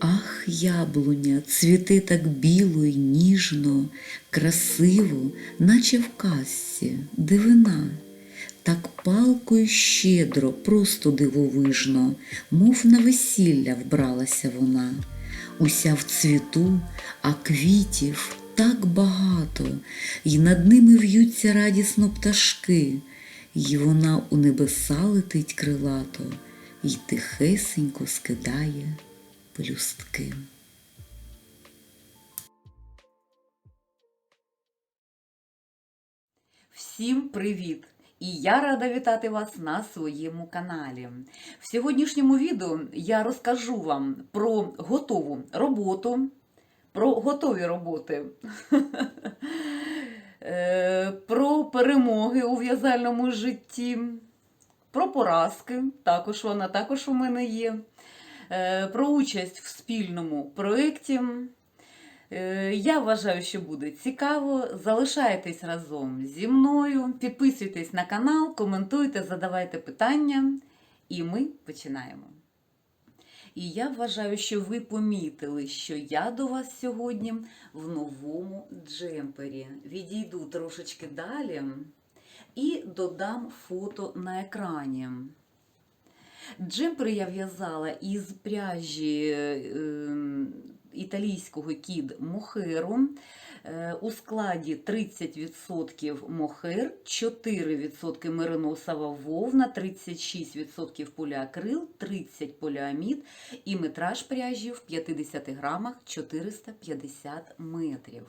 Ах, яблуня, цвіте так біло й ніжно, красиво, наче в казці, дивина. Так палко й щедро, просто дивовижно, мов на весілля вбралася вона. Уся в цвіту, а квітів так багато, й над ними в'ються радісно пташки, й вона у небеса летить крилато, й тихесенько скидає пелюстки. Всім привіт! І я рада вітати вас на своєму каналі. В сьогоднішньому відео я розкажу вам про готову роботу, про готові роботи, е, про перемоги у в'язальному житті, про поразки, також вона також у мене є, про участь в спільному проєкті. Е, Я вважаю, що буде цікаво. Залишайтесь разом зі мною, підписуйтесь на канал, коментуйте, задавайте питання, і ми починаємо. І я вважаю, що ви помітили, що я до вас сьогодні в новому джемпері. Відійду трошечки далі і додам фото на екрані. Джемпери я в'язала із пряжі е, італійського кід мохеру. Е, У складі 30% мохер, 4% мериносова вовна, 36% поліакрил, 30 поліамід і метраж пряжі в 50 грамах 450 метрів.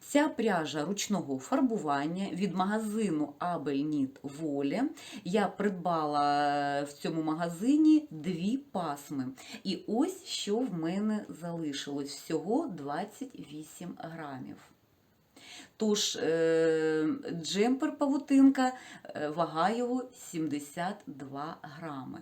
Ця пряжа ручного фарбування від магазину Абельніт Волі. Я придбала в цьому магазині дві пасми. І ось що в мене залишилось всього 28 грамів. Тож, е, джемпер павутинка, е, вага його 72 грами.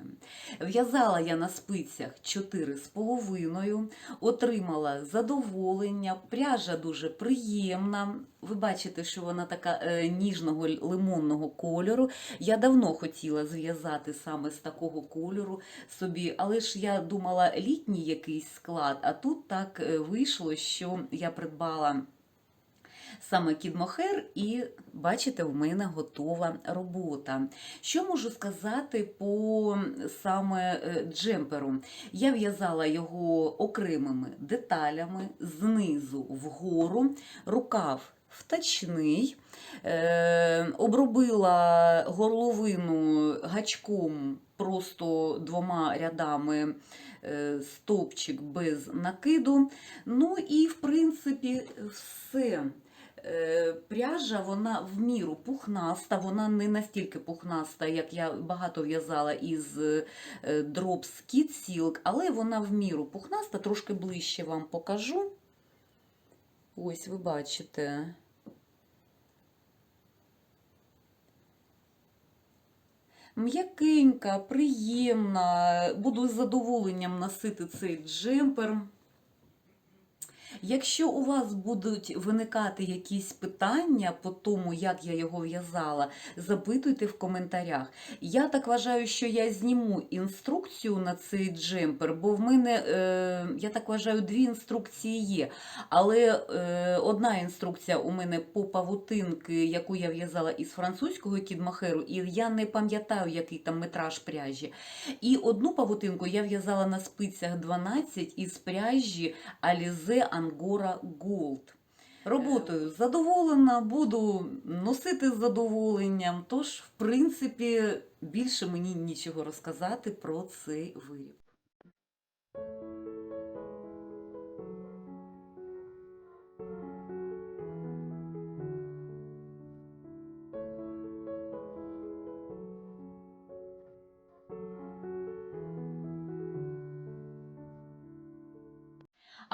В'язала я на спицях 4,5, отримала задоволення, пряжа дуже приємна. Ви бачите, що вона така е, ніжного лимонного кольору. Я давно хотіла зв'язати саме з такого кольору собі, але ж я думала літній якийсь склад, а тут так вийшло, що я придбала саме кідмохер, і бачите, в мене готова робота. Що можу сказати по саме е, джемперу? Я в'язала його окремими деталями знизу вгору, рукав втачний, е, обробила горловину гачком просто двома рядами е, стовпчик без накиду. Ну і, в принципі, все. Е, Пряжа вона в міру пухнаста, вона не настільки пухнаста, як я багато в'язала із е, Drops Kid Silk, але вона в міру пухнаста, трошки ближче вам покажу. Ось ви бачите. М'якенька, приємна, буду з задоволенням носити цей джемпер. Якщо у вас будуть виникати якісь питання по тому, як я його в'язала, запитуйте в коментарях. Я так вважаю, що я зніму інструкцію на цей джемпер, бо в мене, е, я так вважаю, дві інструкції є. Але е, одна інструкція у мене по павутинки, яку я в'язала із французького кідмахеру, і я не пам'ятаю, який там метраж пряжі. І одну павутинку я в'язала на спицях 12 із пряжі Alize Angora Голд. Роботою задоволена, буду носити з задоволенням. Тож, в принципі, більше мені нічого розказати про цей виріб.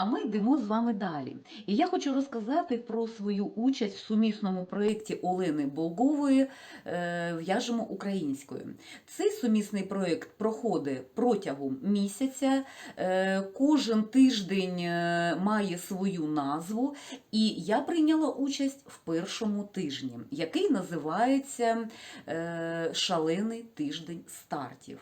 А ми йдемо з вами далі. І я хочу розказати про свою участь в сумісному проєкті Олени Болгової е, «В'яжемо українською. Цей сумісний проєкт проходить протягом місяця. Е, Кожен тиждень е, має свою назву, і я прийняла участь в першому тижні, який називається Шалений тиждень стартів.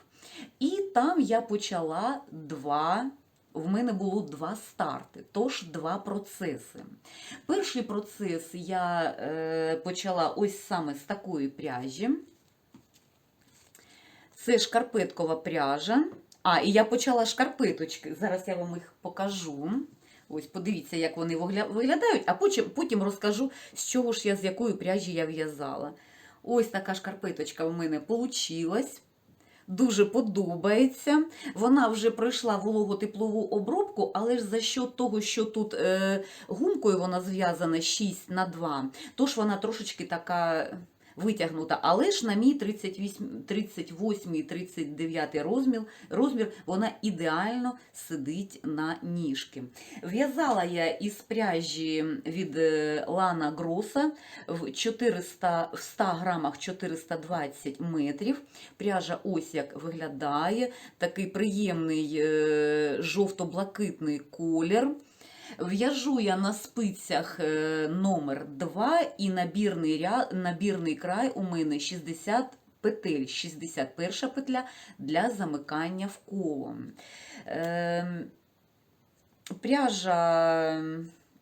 І там я почала два в мене було два старти, тож два процеси. Перший процес я е, почала ось саме з такої пряжі. Це шкарпеткова пряжа. А, і я почала шкарпеточки. Зараз я вам їх покажу. Ось, подивіться, як вони виглядають, а потім, потім розкажу, з чого ж я, з якої пряжі я в'язала. Ось така шкарпеточка в мене получилась. Дуже подобається. Вона вже пройшла вологотеплову обробку, але ж за счет того, що тут е, гумкою вона зв'язана 6 на 2, тож вона трошечки така витягнута. Але ж на мій 38, 38 і 39 розмір, розмір вона ідеально сидить на ніжки. В'язала я із пряжі від е, Лана Гроса в 400, в 100 грамах 420 метрів. Пряжа ось як виглядає. Такий приємний е, жовто-блакитний колір. В'яжу я на спицях е, номер 2 і набірний, ря... набірний край у мене 60 петель, 61 петля для замикання в коло. Ем, Пряжа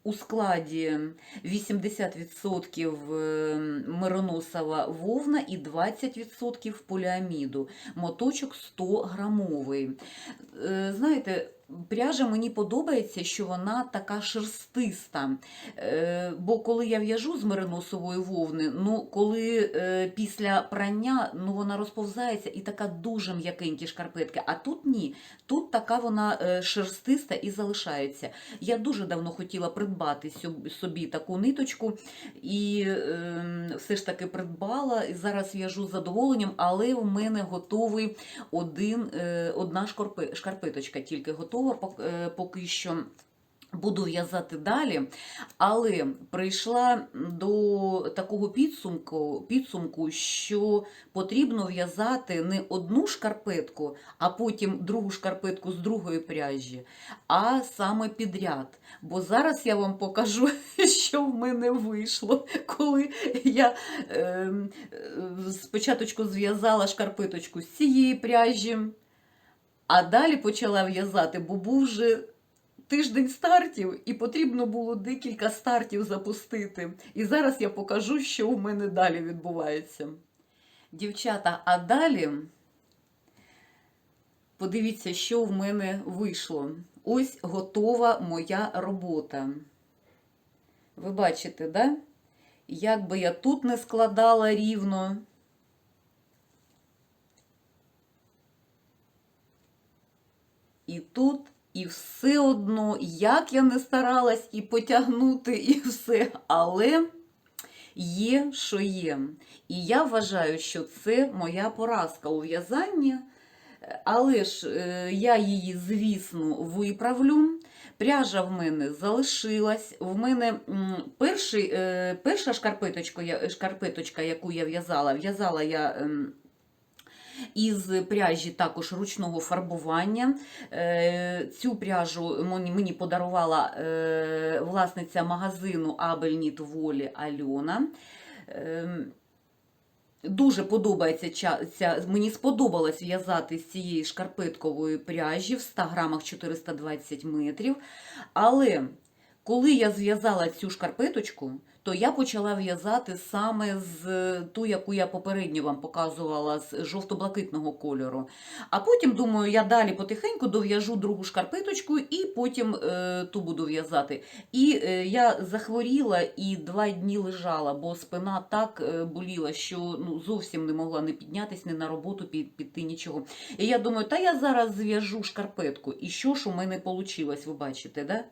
у складі 80% е, мироносова вовна і 20% поліаміду. Моточок 100 грамовий. Е, Знаєте, пряжа мені подобається, що вона така шерстиста. Е, Бо коли я в'яжу з мериносової вовни, ну коли е, після прання ну, вона розповзається і така дуже м'якенькі шкарпетки. А тут ні. Тут така вона е, шерстиста і залишається. Я дуже давно хотіла придбати собі таку ниточку і е, все ж таки придбала. Зараз в'яжу з задоволенням, але в мене готовий один, одна шкарпе- шкарпеточка тільки готова пок- е, поки що. Буду в'язати далі, але прийшла до такого підсумку, підсумку, що потрібно в'язати не одну шкарпетку, а потім другу шкарпетку з другої пряжі, а саме підряд. Бо зараз я вам покажу, що в мене вийшло, коли я е, е, спочатку зв'язала шкарпеточку з цієї пряжі, а далі почала в'язати, бо був вже тиждень стартів, і потрібно було декілька стартів запустити. І зараз я покажу, що у мене далі відбувається. Дівчата, а далі подивіться, що в мене вийшло. Ось готова моя робота. Ви бачите, да? Як би я тут не складала рівно. І тут, і все одно, як я не старалась і потягнути, і все, але є, що є. І я вважаю, що це моя поразка у в'язанні. Але ж е, я її, звісно, виправлю. Пряжа в мене залишилась. В мене перший, е, перша шкарпеточка, шкарпеточка, яку я в'язала, в'язала я. Із пряжі також ручного фарбування. Е, Цю пряжу мені подарувала е, власниця магазину Абельніт Волі Альона. Ем, Дуже подобається ця, мені сподобалось в'язати з цієї шкарпеткової пряжі в 100 грамах 420 метрів. Але коли я зв'язала цю шкарпеточку, то я почала в'язати саме з ту, яку я попередньо вам показувала з жовто-блакитного кольору. А потім, думаю, я далі потихеньку дов'яжу другу шкарпеточку і потім е, ту буду в'язати. І е, я захворіла і два дні лежала, бо спина так е, боліла, що ну, зовсім не могла не піднятися, не на роботу пі- піти, нічого. І я думаю, та я зараз зв'яжу шкарпетку. І що ж у мене вийшло, ви бачите, да?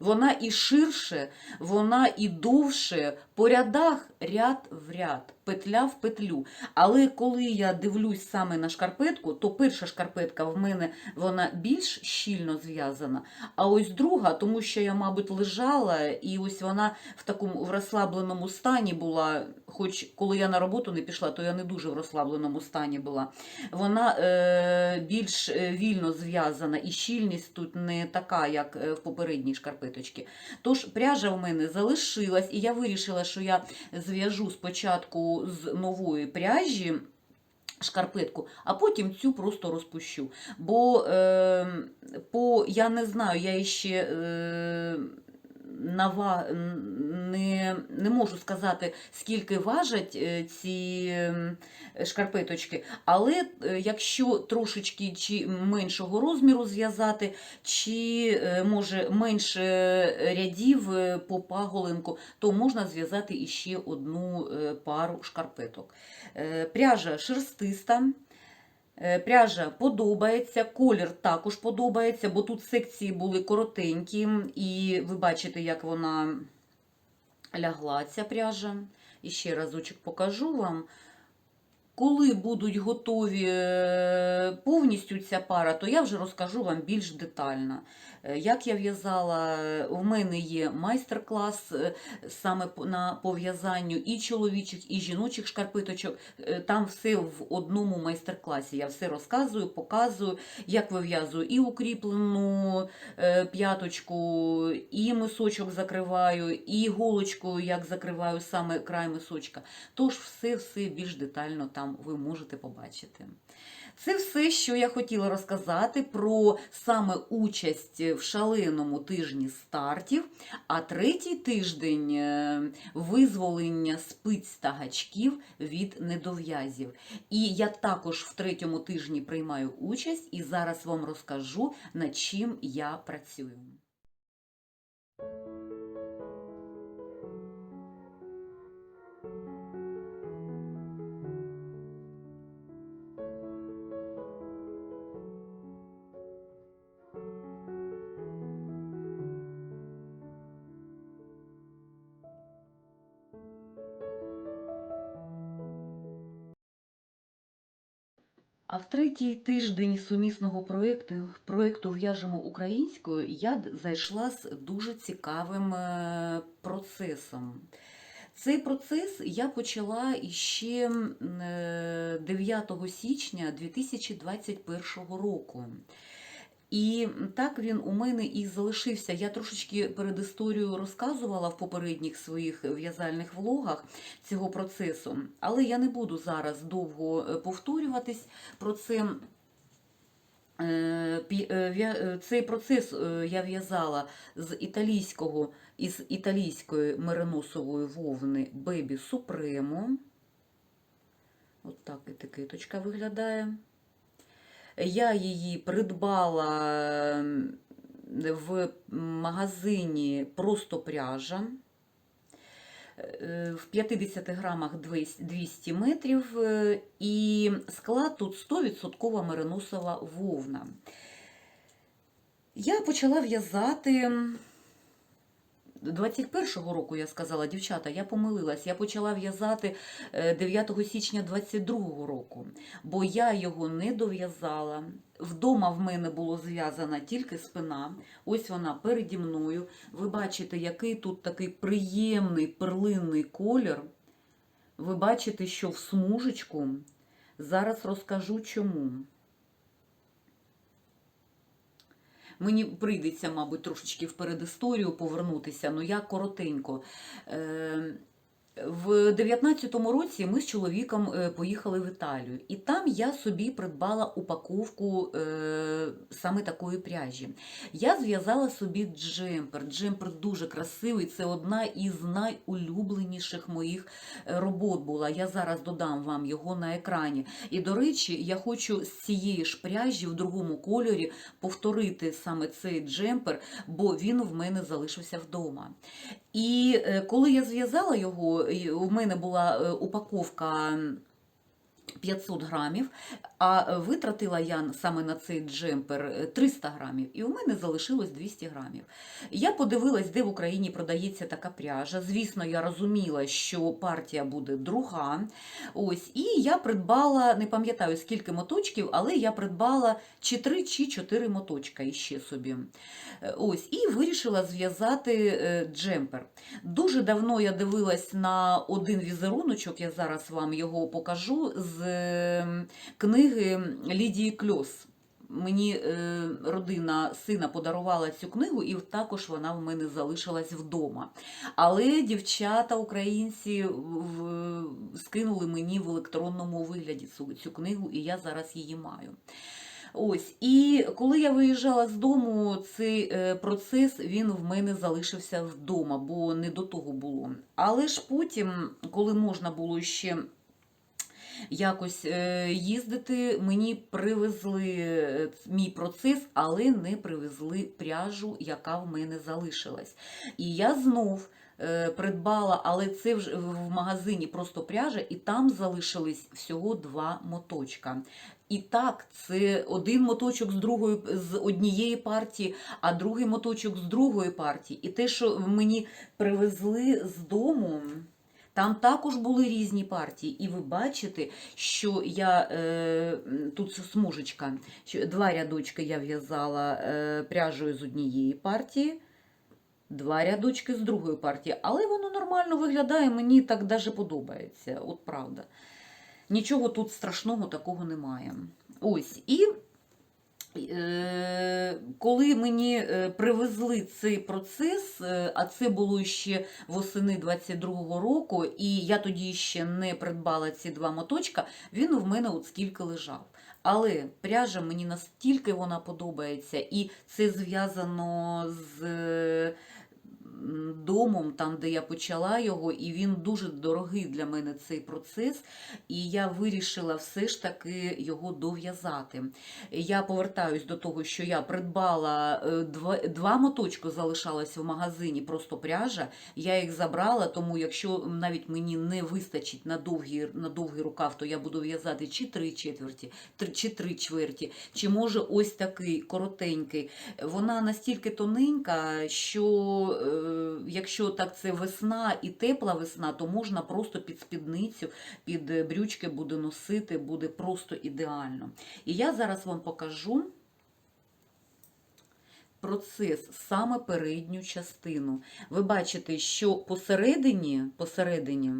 Вона і ширше, вона і довше, по рядах ряд в ряд, петля в петлю. Але коли я дивлюсь саме на шкарпетку, то перша шкарпетка в мене вона більш щільно зв'язана, а ось друга, тому що я, мабуть, лежала, і ось вона в такому в розслабленому стані була. Хоч коли я на роботу не пішла, то я не дуже в розслабленому стані була. Вона е, більш е, вільно зв'язана, і щільність тут не така, як е, в попередній шкарпеточці. Тож пряжа в мене залишилась, і я вирішила, що я зв'яжу спочатку з нової пряжі. шкарпетку, а потім цю просто розпущу. Бо е, по, я не знаю, я ще е, нава, не, не можу сказати, скільки важать е, ці шкарпеточки, але е, якщо трошечки чи меншого розміру зв'язати, чи е, може менше рядів по паголинку, то можна зв'язати іще одну пару шкарпеток. Пряжа шерстиста. Е, Пряжа подобається, колір також подобається, бо тут секції були коротенькі, і ви бачите, як вона лягла ця пряжа. І ще разочок покажу вам. Коли будуть готові е, повністю ця пара, то я вже розкажу вам більш детально. Е, Як я в'язала, в мене є майстер-клас е, саме на пов'язанню і чоловічих, і жіночих шкарпеточок. Е, Там все в одному майстер-класі. Я все розказую, показую, як вив'язую і укріплену п'яточку, і мисочок закриваю, і голочкою, як закриваю саме край мисочка. Тож все-все більш детально там ви можете побачити. Це все, що я хотіла розказати про саме участь в шаленому тижні стартів, а третій тиждень е, визволення спиць та гачків від недов'язів. І я також в третьому тижні приймаю участь і зараз вам розкажу, над чим я працюю. А в третій тиждень сумісного проєкту, проєкту «В'яжемо українською» я зайшла з дуже цікавим е, процесом. Цей процес я почала ще е, 9 січня 2021 року. І так він у мене і залишився. Я трошечки перед історією розказувала в попередніх своїх в'язальних влогах цього процесу, але я не буду зараз довго е, повторюватись про це. Е, е, Цей процес я в'язала з італійського із італійської мериносової вовни Baby Supremo. От так етикеточка виглядає. Я її придбала в магазині Просто пряжа. Е, В 50 грамах 200 200 метрів е, і склад тут 100% мериносова вовна. Я почала в'язати 21-го року, я сказала, дівчата, я помилилась. Я почала в'язати е, 9 січня 22-го року, бо я його не дов'язала. Вдома в мене було зв'язана тільки спина. Ось вона переді мною. Ви бачите, який тут такий приємний перлинний колір. Ви бачите, що в смужечку. Зараз розкажу чому. Мені прийдеться, мабуть, трошечки в передісторію повернутися, але я коротенько. Е, В 19-му році ми з чоловіком е, поїхали в Італію, і там я собі придбала упаковку е, саме такої пряжі. Я зв'язала собі джемпер. Джемпер дуже красивий, це одна із найулюбленіших моїх е, робот була. Я зараз додам вам його на екрані. І, до речі, я хочу з цієї ж пряжі в другому кольорі повторити саме цей джемпер, бо він в мене залишився вдома. І е, коли я зв'язала його, у мене була е, упаковка 500 грамів, а витратила я саме на цей джемпер е, 300 грамів, і у мене залишилось 200 грамів. Я подивилась, де в Україні продається така пряжа. Звісно, я розуміла, що партія буде друга. Ось, і я придбала, не пам'ятаю скільки моточків, але я придбала чи 3, чи 4 моточка іще собі. Е, Ось, і вирішила зв'язати е, джемпер. Дуже давно я дивилась на один візеруночок, я зараз вам його покажу, з е, книги Лідії Кльос. Мені е, родина сина подарувала цю книгу, і також вона в мене залишилась вдома. Але дівчата українці скинули мені в електронному вигляді цю, цю книгу, і я зараз її маю. Ось, і коли я виїжджала з дому, цей е, процес він в мене залишився вдома, бо не до того було. Але ж потім, коли можна було ще якось е, їздити, мені привезли е, мій процес, але не привезли пряжу, яка в мене залишилась. І я знов е, придбала, але це вже в магазині просто пряжа, і там залишились всього два моточка. І так, це один моточок з другої з однієї партії, а другий моточок з другої партії. І те, що мені привезли з дому. Там також були різні партії, і ви бачите, що я е, тут смужечка, два рядочки я в'язала е, пряжею з однієї партії, два рядочки з другої партії. Але воно нормально виглядає, мені так даже подобається. От правда. Нічого тут страшного такого немає. Ось. І коли мені е, привезли цей процес, е, а це було ще восени 22-го року, і я тоді ще не придбала ці два моточка, він в мене от скільки лежав. Але пряжа мені настільки вона подобається, і це зв'язано з е, домом, там, де я почала його, і він дуже дорогий для мене цей процес. І я вирішила все ж таки його дов'язати. Я повертаюсь до того, що я придбала е, два, два моточки залишалось в магазині, просто пряжа. Я їх забрала, тому якщо навіть мені не вистачить на довгий, на довгий рукав, то я буду в'язати чи три четверті, чи три чверті, чи може ось такий коротенький. Вона настільки тоненька, що е, якщо так це весна і тепла весна, то можна просто під спідницю, під е, брючки буде носити, буде просто ідеально. І я зараз вам покажу процес, саме передню частину. Ви бачите, що посередині, посередині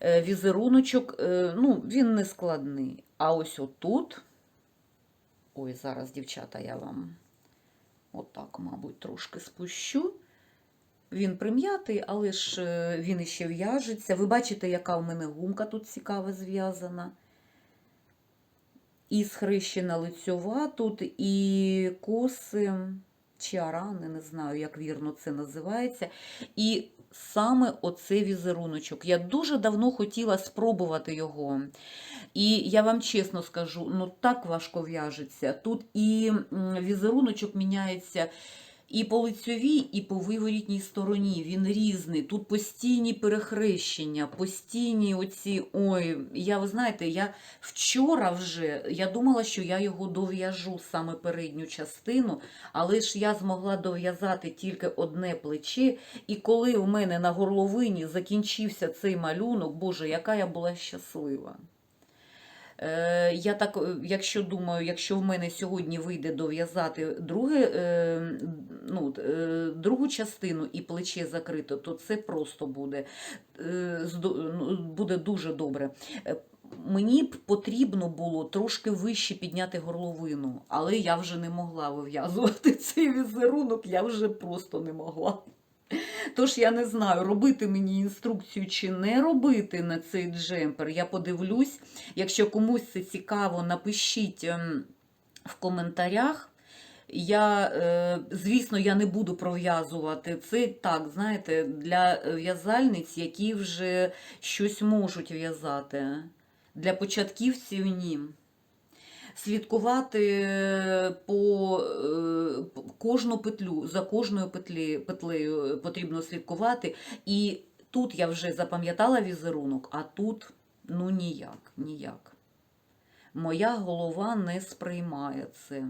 е, візеруночок, е, ну, він не складний. А ось отут, ой, зараз, дівчата, я вам отак, мабуть, трошки спущу. Він прим'ятий, але ж е, він іще в'яжеться. Ви бачите, яка в мене гумка тут цікава зв'язана. І схрещена лицьова тут, і коси, чи арани, не знаю, як вірно це називається. І саме оцей візеруночок. Я дуже давно хотіла спробувати його. І я вам чесно скажу, ну так важко в'яжеться. Тут і візеруночок міняється і по лицьовій, і по виворітній стороні. Він різний. Тут постійні перехрещення, постійні оці. Ой, я ви знаєте, я вчора вже я думала, що я його дов'яжу саме передню частину, але ж я змогла дов'язати тільки одне плече. І коли в мене на горловині закінчився цей малюнок, Боже, яка я була щаслива. Е, Я так, е, якщо думаю, якщо в мене сьогодні вийде дов'язати е, ну, другу частину і плече закрито, то це просто буде, ну, буде дуже добре. Мені б потрібно було трошки вище підняти горловину, але я вже не могла вив'язувати цей візерунок, я вже просто не могла. Тож я не знаю, робити мені інструкцію чи не робити на цей джемпер. Я подивлюсь. Якщо комусь це цікаво, напишіть ем, в коментарях. Я, е, звісно, я не буду пров'язувати. Це так, знаєте, для в'язальниць, які вже щось можуть в'язати. Для початківців ні. Слідкувати е, по е, кожну петлю, за кожною петлі, петлею потрібно слідкувати. І тут я вже запам'ятала візерунок, а тут ну ніяк, ніяк. Моя голова не сприймає це.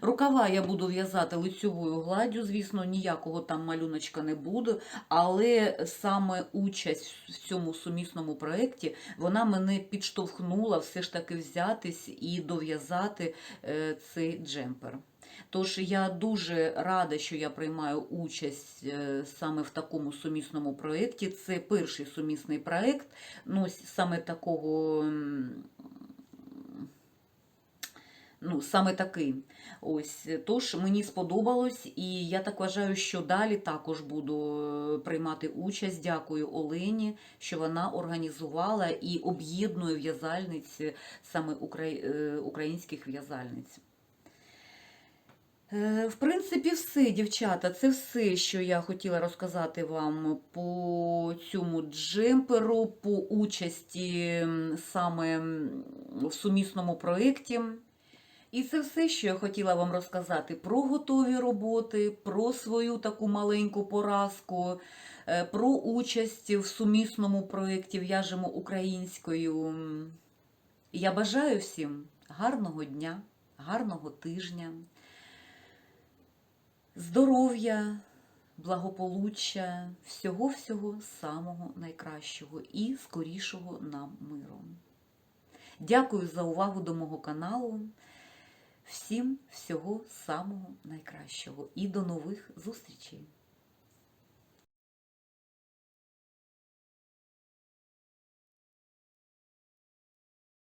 Рукава я буду в'язати лицьовою гладдю, звісно, ніякого там малюночка не буде, але саме участь в цьому сумісному проєкті, вона мене підштовхнула все ж таки взятись і дов'язати е, цей джемпер. Тож я дуже рада, що я приймаю участь е, саме в такому сумісному проєкті. Це перший сумісний проєкт, ну, саме такого Ну, саме такий. Ось, тож мені сподобалось, і я так вважаю, що далі також буду е, приймати участь. Дякую Олені, що вона організувала і об'єднує в'язальниць е, саме е, українських в'язальниць. Е, В принципі, все, дівчата, це все, що я хотіла розказати вам по цьому джемперу, по участі саме в сумісному проєкті. І це все, що я хотіла вам розказати про готові роботи, про свою таку маленьку поразку, е, про участь в сумісному проєкті В'яжемо українською. Я бажаю всім гарного дня, гарного тижня, здоров'я, благополуччя, всього-всього самого найкращого і скорішого нам миру. Дякую за увагу до мого каналу. Всім всього самого найкращого і до нових зустрічей!